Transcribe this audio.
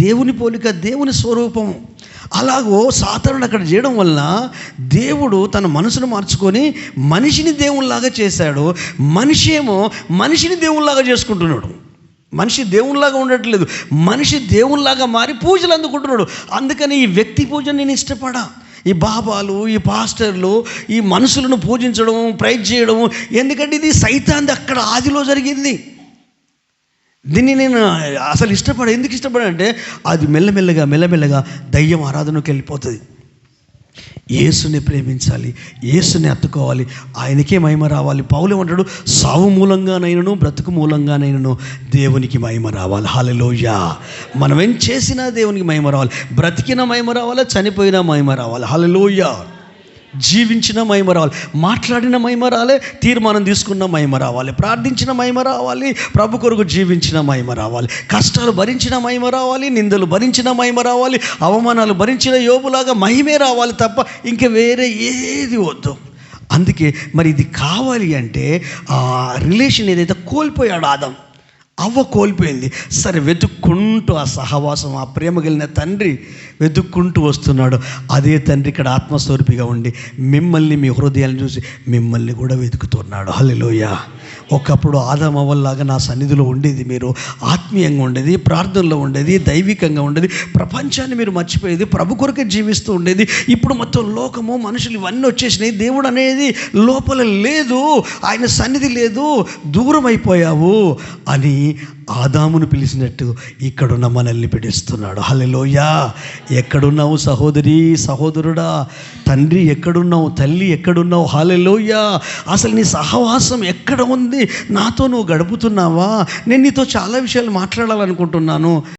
దేవుని పోలిక దేవుని స్వరూపం. అలాగో సాతానుడు అక్కడ చేయడం వల్ల దేవుడు తన మనసును మార్చుకొని మనిషిని దేవునిలాగా చేశాడు. మనిషి ఏమో మనిషిని దేవునిలాగా చేసుకుంటున్నాడు. మనిషి దేవునిలాగా ఉండట్లేదు. మనిషి దేవునిలాగా మారి పూజలు అందుకుంటున్నాడు. అందుకని ఈ వ్యక్తి పూజ నేను ఇష్టపడా. ఈ బాబాలు ఈ పాస్టర్లు ఈ మనుషులను పూజించడం ప్రైజ్ చేయడం ఎందుకంటే ఇది సైతాంది అక్కడ ఆదిలో జరిగింది. దీన్ని నేను అసలు ఇష్టపడ ఎందుకు ఇష్టపడంటే అది మెల్లమెల్లగా మెల్లమెల్లగా దయ్యం ఆరాధనకు వెళ్ళిపోతుంది. యేసుని ప్రేమించాలి యేసుని అత్తుకోవాలి ఆయనకే మహిమ రావాలి. పౌలు ఏమంటాడు? సావు మూలంగానైనను బ్రతుకు మూలంగానైనను దేవునికి మహిమ రావాలి. హలలోయ మనం ఏం చేసినా దేవునికి మహిమ రావాలి. బ్రతికిన మహిమ రావాలి చనిపోయిన మహిమ రావాలి. హలలోయ జీవించిన మహిమ రావాలి మాట్లాడిన మహిమ రాలే తీర్మానం తీసుకున్న మహిమ రావాలి ప్రార్థించిన మహిమ రావాలి ప్రభు కొరకు జీవించిన మహిమ రావాలి కష్టాలు భరించిన మహిమ రావాలి నిందలు భరించిన మహిమ రావాలి అవమానాలు భరించిన యోగులాగా మహిమే రావాలి తప్ప ఇంక వేరే ఏది వద్దు. అందుకే మరి ఇది కావాలి అంటే ఆ రిలేషన్ ఏదైతే కోల్పోయాడు ఆదం అవ్వ కోల్పోయింది. సరే వెతుక్కుంటూ ఆ సహవాసం ఆ ప్రేమ కలిగిన తండ్రి వెతుక్కుంటూ వస్తున్నాడు. అదే తండ్రి ఇక్కడ ఆత్మస్వరూపిగా ఉండి మిమ్మల్ని మీ హృదయాలను చూసి మిమ్మల్ని కూడా వెతుకుతున్నాడు. హల్లెలూయా. ఒకప్పుడు ఆదమవల్లాగా నా సన్నిధిలో ఉండేది మీరు. ఆత్మీయంగా ఉండేది ప్రార్థనలో ఉండేది దైవికంగా ఉండేది ప్రపంచాన్ని మీరు మర్చిపోయేది ప్రభు కొరకే జీవిస్తూ ఉండేది. ఇప్పుడు మొత్తం లోకము మనుషులు ఇవన్నీ వచ్చేసినాయి. దేవుడు అనేది లోపల లేదు ఆయన సన్నిధి లేదు దూరం అయిపోయావు అని ఆదామును పిలిచినట్టు ఇక్కడున్న మనల్ని పిలుస్తున్నాడు. హల్లెలూయా! ఎక్కడున్నావు సహోదరి సహోదరుడా? తండ్రి ఎక్కడున్నావు? తల్లి ఎక్కడున్నావు? హల్లెలూయా! అసలు నీ సహవాసం ఎక్కడ ఉంది? నాతో నువ్వు గడుపుతున్నావా? నేను నీతో చాలా విషయాలు మాట్లాడాలనుకుంటున్నాను.